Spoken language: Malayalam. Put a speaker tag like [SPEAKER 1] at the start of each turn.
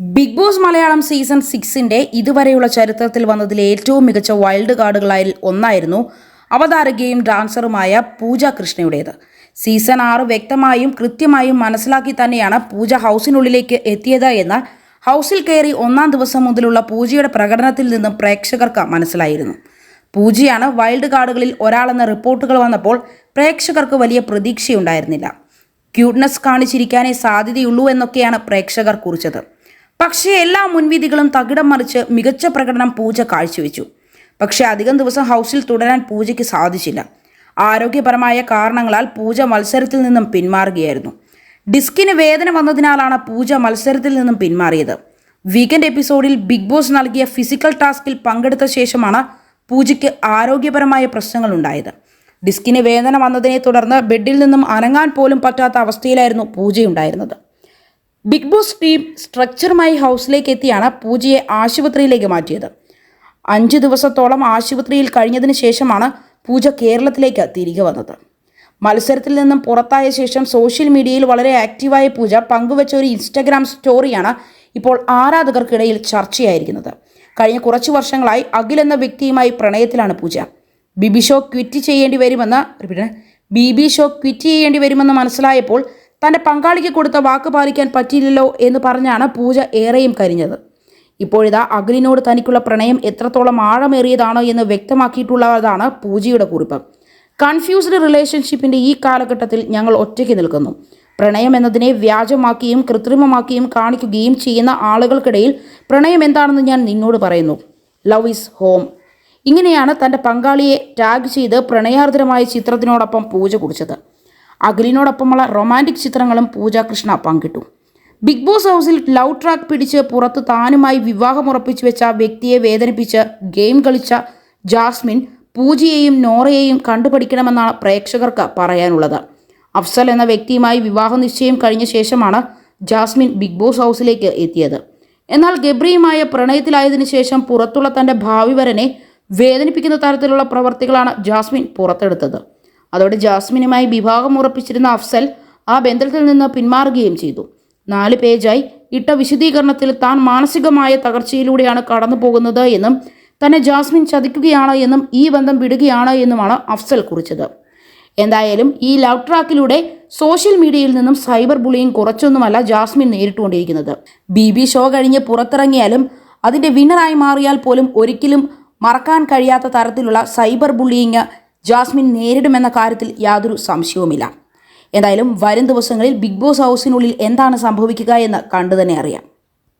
[SPEAKER 1] ബിഗ് ബോസ് മലയാളം സീസൺ സിക്സിന്റെ ഇതുവരെയുള്ള ചരിത്രത്തിൽ വന്നതിലെ ഏറ്റവും മികച്ച വൈൽഡ് കാർഡുകളായി ഒന്നായിരുന്നു അവതാരകയും ഡാൻസറുമായ പൂജ കൃഷ്ണയുടേത്. സീസൺ ആറ് വ്യക്തമായും കൃത്യമായും മനസ്സിലാക്കി തന്നെയാണ് പൂജ ഹൗസിനുള്ളിലേക്ക് എത്തിയത് എന്ന് ഹൗസിൽ കയറി ഒന്നാം ദിവസം മുതലുള്ള പൂജയുടെ പ്രകടനത്തിൽ നിന്നും പ്രേക്ഷകർക്ക് മനസ്സിലായിരുന്നു. പൂജയാണ് വൈൽഡ് കാർഡുകളിൽ ഒരാളെന്ന റിപ്പോർട്ടുകൾ വന്നപ്പോൾ പ്രേക്ഷകർക്ക് വലിയ പ്രതീക്ഷയുണ്ടായിരുന്നില്ല. ക്യൂട്ട്നെസ് കാണിച്ചിരിക്കാനേ സാധ്യതയുള്ളൂ എന്നൊക്കെയാണ് പ്രേക്ഷകർ കുറിച്ചത്. പക്ഷേ എല്ലാ മുൻവിധികളും തകിടം മറിച്ച് മികച്ച പ്രകടനം പൂജ കാഴ്ചവെച്ചു. പക്ഷേ അധികം ദിവസം ഹൗസിൽ തുടരാൻ പൂജയ്ക്ക് സാധിച്ചില്ല. ആരോഗ്യപരമായ കാരണങ്ങളാൽ പൂജ മത്സരത്തിൽ നിന്നും പിന്മാറുകയായിരുന്നു. ഡിസ്കിന് വേദന വന്നതിനാലാണ് പൂജ മത്സരത്തിൽ നിന്നും പിന്മാറിയത്. വീക്കെൻഡ് എപ്പിസോഡിൽ ബിഗ് ബോസ് നൽകിയ ഫിസിക്കൽ ടാസ്കിൽ പങ്കെടുത്ത ശേഷമാണ് പൂജയ്ക്ക് ആരോഗ്യപരമായ പ്രശ്നങ്ങൾ ഉണ്ടായത്. ഡിസ്കിന് വേദന വന്നതിനെ തുടർന്ന് ബെഡിൽ നിന്നും അനങ്ങാൻ പോലും പറ്റാത്ത അവസ്ഥയിലായിരുന്നു പൂജയുണ്ടായിരുന്നത്. ബിഗ് ബോസ് ടീം സ്ട്രക്ചറുമായി ഹൗസിലേക്ക് എത്തിയാണ് പൂജയെ ആശുപത്രിയിലേക്ക് മാറ്റിയത്. അഞ്ച് ദിവസത്തോളം ആശുപത്രിയിൽ കഴിഞ്ഞതിന് ശേഷമാണ് പൂജ കേരളത്തിലേക്ക് തിരികെ വന്നത്. മത്സരത്തിൽ നിന്നും പുറത്തായ ശേഷം സോഷ്യൽ മീഡിയയിൽ വളരെ ആക്റ്റീവായ പൂജ പങ്കുവച്ച ഒരു ഇൻസ്റ്റഗ്രാം സ്റ്റോറിയാണ് ഇപ്പോൾ ആരാധകർക്കിടയിൽ ചർച്ചയായിരിക്കുന്നത്. കഴിഞ്ഞ കുറച്ച് വർഷങ്ങളായി അഖിൽ എന്ന വ്യക്തിയുമായി പ്രണയത്തിലാണ് പൂജ. ബിബി ഷോ ക്വിറ്റ് ചെയ്യേണ്ടി വരുമെന്ന് repeat B B show quit ചെയ്യേണ്ടി വരുമെന്ന് മനസ്സിലായപ്പോൾ തന്റെ പങ്കാളിക്ക് കൊടുത്ത വാക്ക് പാലിക്കാൻ പറ്റിയില്ലല്ലോ എന്ന് പറഞ്ഞാണ് പൂജ ഏറെയും കരിഞ്ഞത്. ഇപ്പോഴിതാ അഖിലിനോട് തനിക്കുള്ള പ്രണയം എത്രത്തോളം ആഴമേറിയതാണോ എന്ന് വ്യക്തമാക്കിയിട്ടുള്ളതാണ് പൂജയുടെ കുറിപ്പ്. കൺഫ്യൂസ്ഡ് റിലേഷൻഷിപ്പിന്റെ ഈ കാലഘട്ടത്തിൽ ഞങ്ങൾ ഒറ്റയ്ക്ക് നിൽക്കുന്നു. പ്രണയം എന്നതിനെ വ്യാജമാക്കിയും കൃത്രിമമാക്കിയും കാണിക്കുകയും ചെയ്യുന്ന ആളുകൾക്കിടയിൽ പ്രണയം എന്താണെന്ന് ഞാൻ നിന്നോട് പറയുന്നു. Love is home. ഇങ്ങനെയാണ് തന്റെ പങ്കാളിയെ ടാഗ് ചെയ്ത് പ്രണയാർദ്രമായ ചിത്രത്തിനോടൊപ്പം പൂജ കുറിച്ചത്. അഖിലിനോടൊപ്പമുള്ള റൊമാന്റിക് ചിത്രങ്ങളും പൂജ കൃഷ്ണ പങ്കിട്ടു. ബിഗ് ബോസ് ഹൗസിൽ ലവ് ട്രാക്ക് പിടിച്ച് പുറത്ത് താനുമായി വിവാഹമുറപ്പിച്ചു വെച്ച വ്യക്തിയെ വേദനിപ്പിച്ച് ഗെയിം കളിച്ച ജാസ്മിൻ പൂജയെയും നോറയെയും കണ്ടുപഠിക്കണമെന്നാണ് പ്രേക്ഷകർക്ക് പറയാനുള്ളത്. അഫ്സൽ എന്ന വ്യക്തിയുമായി വിവാഹ നിശ്ചയം കഴിഞ്ഞ ശേഷമാണ് ജാസ്മിൻ ബിഗ് ബോസ് ഹൗസിലേക്ക് എത്തിയത്. എന്നാൽ ഗബ്രിയുമായ പ്രണയത്തിലായതിനു ശേഷം പുറത്തുള്ള തന്റെ ഭാവി വരനെ വേദനിപ്പിക്കുന്ന തരത്തിലുള്ള പ്രവർത്തികളാണ് ജാസ്മിൻ പുറത്തെടുത്തത്. അതോടെ ജാസ്മിനുമായി വിവാഹം ഉറപ്പിച്ചിരുന്ന അഫ്സൽ ആ ബന്ധത്തിൽ നിന്ന് പിന്മാറുകയും ചെയ്തു. നാല് പേജായി ഇട്ട വിശദീകരണത്തിൽ താൻ മാനസികമായ തകർച്ചയിലൂടെയാണ് കടന്നു പോകുന്നത് എന്നും തന്നെ ജാസ്മിൻ ചതിക്കുകയാണ് എന്നും ഈ ബന്ധം വിടുകയാണ് എന്നുമാണ് അഫ്സൽ കുറിച്ചത്. എന്തായാലും ഈ ലവ് ട്രാക്കിലൂടെ സോഷ്യൽ മീഡിയയിൽ നിന്നും സൈബർ ബുള്ളിങ് കുറച്ചൊന്നുമല്ല ജാസ്മിൻ നേരിട്ടുകൊണ്ടിരിക്കുന്നത്. ബി ബി ഷോ കഴിഞ്ഞ് പുറത്തിറങ്ങിയാലും അതിന്റെ വിന്നറായി മാറിയാൽ പോലും ഒരിക്കലും മറക്കാൻ കഴിയാത്ത തരത്തിലുള്ള സൈബർ ബുള്ളിയിങ് ജാസ്മിൻ നേരിടുമെന്ന കാര്യത്തിൽ യാതൊരു സംശയവുമില്ല. എന്തായാലും വരും ദിവസങ്ങളിൽ ബിഗ് ബോസ് ഹൗസിനുള്ളിൽ എന്താണ് സംഭവിക്കുക എന്ന് കണ്ടു തന്നെ അറിയാം.